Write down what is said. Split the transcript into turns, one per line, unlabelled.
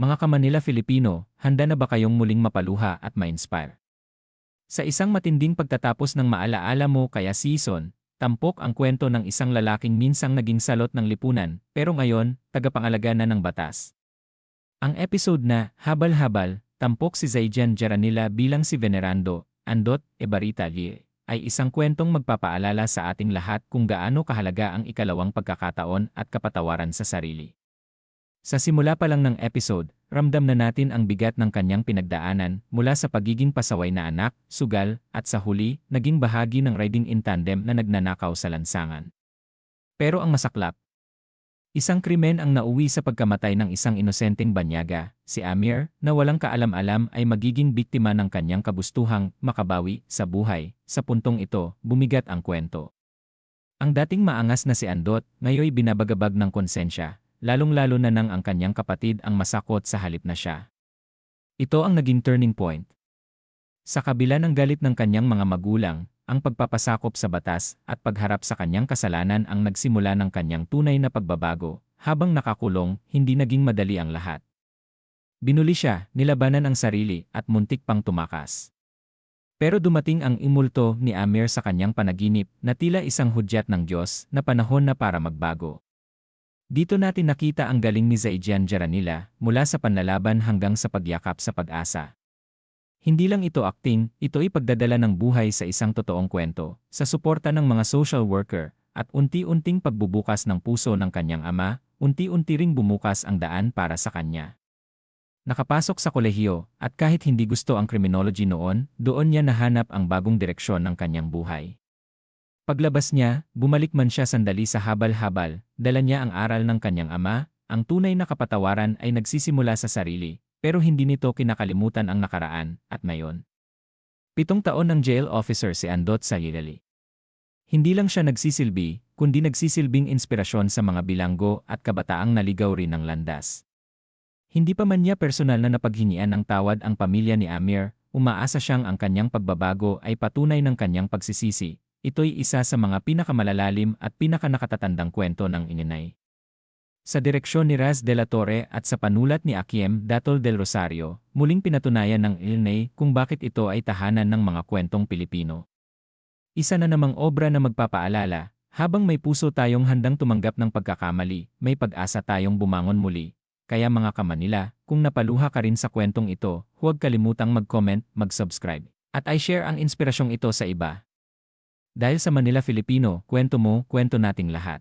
Mga kamanila Filipino, handa na ba kayong muling mapaluha at ma-inspire? Sa isang matinding pagtatapos ng maalaala mo kaya season, tampok ang kwento ng isang lalaking minsang naging salot ng lipunan, pero ngayon, tagapangalaga na ng batas. Ang episode na, Habal-Habal, tampok si Zaijan Jaranila bilang si Venerando, Andot, Ebarita Lie, ay isang kwentong magpapaalala sa ating lahat kung gaano kahalaga ang ikalawang pagkakataon at kapatawaran sa sarili. Sa simula pa lang ng episode, ramdam na natin ang bigat ng kanyang pinagdaanan mula sa pagiging pasaway na anak, sugal, at sa huli, naging bahagi ng riding in tandem na nagnanakaw sa lansangan. Pero ang masaklap, isang krimen ang nauwi sa pagkamatay ng isang inosenteng banyaga, si Amir, na walang kaalam-alam ay magiging biktima ng kanyang kabustuhang makabawi sa buhay. Sa puntong ito, bumigat ang kwento. Ang dating maangas na si Andot, ngayoy binabagabag ng konsensya, lalong-lalo na nang ang kanyang kapatid ang masakot sa halip na siya. Ito ang naging turning point. Sa kabila ng galit ng kanyang mga magulang, ang pagpapasakop sa batas at pagharap sa kanyang kasalanan ang nagsimula ng kanyang tunay na pagbabago, habang nakakulong, hindi naging madali ang lahat. Binuli siya, nilabanan ang sarili, at muntik pang tumakas. Pero dumating ang imulto ni Amir sa kanyang panaginip na tila isang hudyat ng Diyos na panahon na para magbago. Dito natin nakita ang galing ni Zaijan Jaranila mula sa panlalaban hanggang sa pagyakap sa pag-asa. Hindi lang ito acting, ito ay pagdadala ng buhay sa isang totoong kwento, sa suporta ng mga social worker, at unti-unting pagbubukas ng puso ng kanyang ama, unti-unti ring bumukas ang daan para sa kanya. Nakapasok sa kolehiyo, at kahit hindi gusto ang criminology noon, doon niya nahanap ang bagong direksyon ng kanyang buhay. Paglabas niya, bumalik man siya sandali sa habal-habal, dala niya ang aral ng kanyang ama, ang tunay na kapatawaran ay nagsisimula sa sarili, pero hindi nito kinakalimutan ang nakaraan, at ngayon. Pitong taon ng jail officer si Andot sa. Hindi lang siya nagsisilbi, kundi nagsisilbing inspirasyon sa mga bilanggo at kabataang naligaw rin ng landas. Hindi pa man niya personal na napaghinian ng tawad ang pamilya ni Amir, umaasa siyang ang kanyang pagbabago ay patunay ng kanyang pagsisisi, Ito'y isa sa mga pinakamalalalim at pinakanakatatandang kwento ng ininay. Sa direksyon ni Raz de la Torre at sa panulat ni Akiem Datol del Rosario, muling pinatunayan ng Ilnay kung bakit ito ay tahanan ng mga kwentong Pilipino. Isa na namang obra na magpapaalala, habang may puso tayong handang tumanggap ng pagkakamali, may pag-asa tayong bumangon muli. Kaya mga kamanila, kung napaluha ka rin sa kwentong ito, huwag kalimutang mag-comment, mag-subscribe, at i-share ang inspirasyong ito sa iba. Dahil sa Manila Filipino, kwento mo, kwento nating lahat.